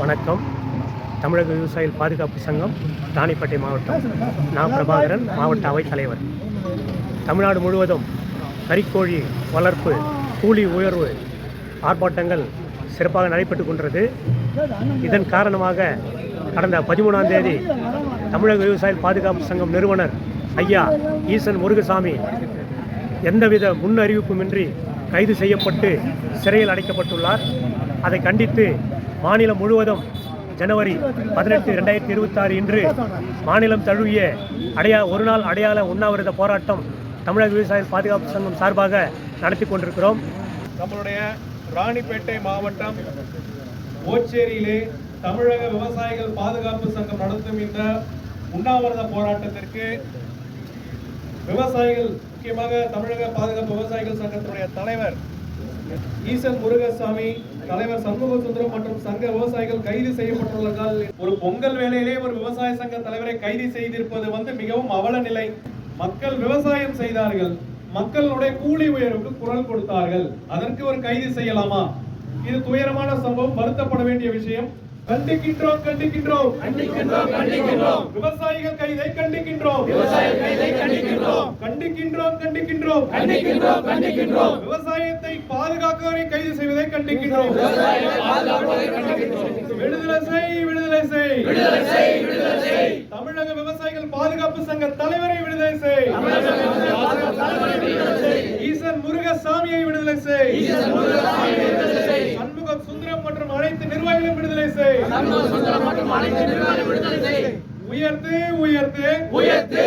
வணக்கம். தமிழக விவசாயிகள் பாதுகாப்பு சங்கம் ராணிப்பேட்டை மாவட்டம். நான் பிரபாகரன் மாவட்ட அவைத் தலைவர் தமிழ்நாடு முழுவதும் கறிக்கோழி வளர்ப்பு கூலி உயர்வு ஆர்ப்பாட்டங்கள் சிறப்பாக நடைபெற்று கொண்டது இதன் காரணமாக கடந்த பதிமூணாம் தேதி தமிழக விவசாயிகள் பாதுகாப்பு சங்கம் நிறுவனர் ஐயா ஈசன் முருகசாமி எந்தவித முன் அறிவிப்புமின்றி கைது செய்யப்பட்டு சிறையில் அடைக்கப்பட்டுள்ளார். அதை கண்டித்து மாநிலம் முழுவதும் ஜனவரி பதினெட்டு ரெண்டாயிரத்தி இருபத்தாறு இன்று மாநிலம் தழுவிய அடையா ஒரு நாள் அடையாள உண்ணாவிரத போராட்டம் தமிழக விவசாய பாதுகாப்பு சங்கம் சார்பாக நடத்தி கொண்டிருக்கிறோம். நம்மளுடைய ராணிப்பேட்டை மாவட்டம் ஓச்சேரியிலே தமிழக விவசாயிகள் பாதுகாப்பு சங்கம் நடத்தும் இந்த உண்ணாவிரத போராட்டத்திற்கு விவசாயிகள் முக்கியமாக தமிழக பாதுகாப்பு விவசாயிகள் சங்கத்தினுடைய தலைவர் ஈசன் முருகசாமி தலைவர் சண்முக சுந்தரம் மற்றும் சங்க விவசாயிகள் கைது செய்யப்பட்டுள்ளார்கள் ஒரு பொங்கல் வேளையிலே ஒரு விவசாய சங்க தலைவரை கைது செய்திருப்பது வந்து மிகவும் அவல நிலை. மக்கள் விவசாயம் செய்தார்கள். மக்களுடைய கூலி உயர்வுக்கு குரல் கொடுத்தார்கள். அதற்கு ஒரு கைது செய்யலாமா? இது துயரமான சம்பவம். வருத்தப்பட வேண்டிய விஷயம். கண்டிக்கின்றோம் கண்டிக்கின்றோம். விவசாயிகள் கைதை கண்டிக்கின்றோம். கண்டிக்கின்றோம் கண்டிக்கின்றோம். கண்டிக்கின்றோம் கண்டிக்கின்றோம். விவசாயத்தை பாதுகாக்கவரை கைது செய்வதை கண்டிக்கின்றோம். விடுதலை செய் விடுதலை செய். விடுதலை செய் விடுதலை செய். தமிழக விவசாயிகள் பாதுகாப்பு சங்க தலைவரை விடுதலை செய். ஈசன் முருகசாமியை விடுதலை செய். சண்முகம் சுந்தரம் மற்றும் அனைத்து நிர்வாகிகளும் விடுதலை செய். உயர்த்து உயர்த்து. உயர்த்து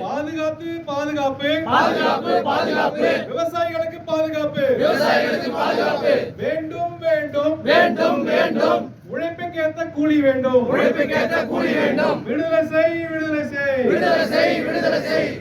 பாதுகாத்து பாதுகாப்பு. பாதுகாப்பு பாதுகாப்பு. விவசாயிகளுக்கு பாதுகாப்பு. விவசாயிகளுக்கு பாதுகாப்பு. வேண்டும் வேண்டும். வேண்டும் வேண்டும். உழைப்புக்கு ஏத்த கூலி வேண்டும். உழைப்புக்கு ஏத்த கூலி வேண்டும். விடுதலை செய். விடுதலை செய் விடுதலை செய்.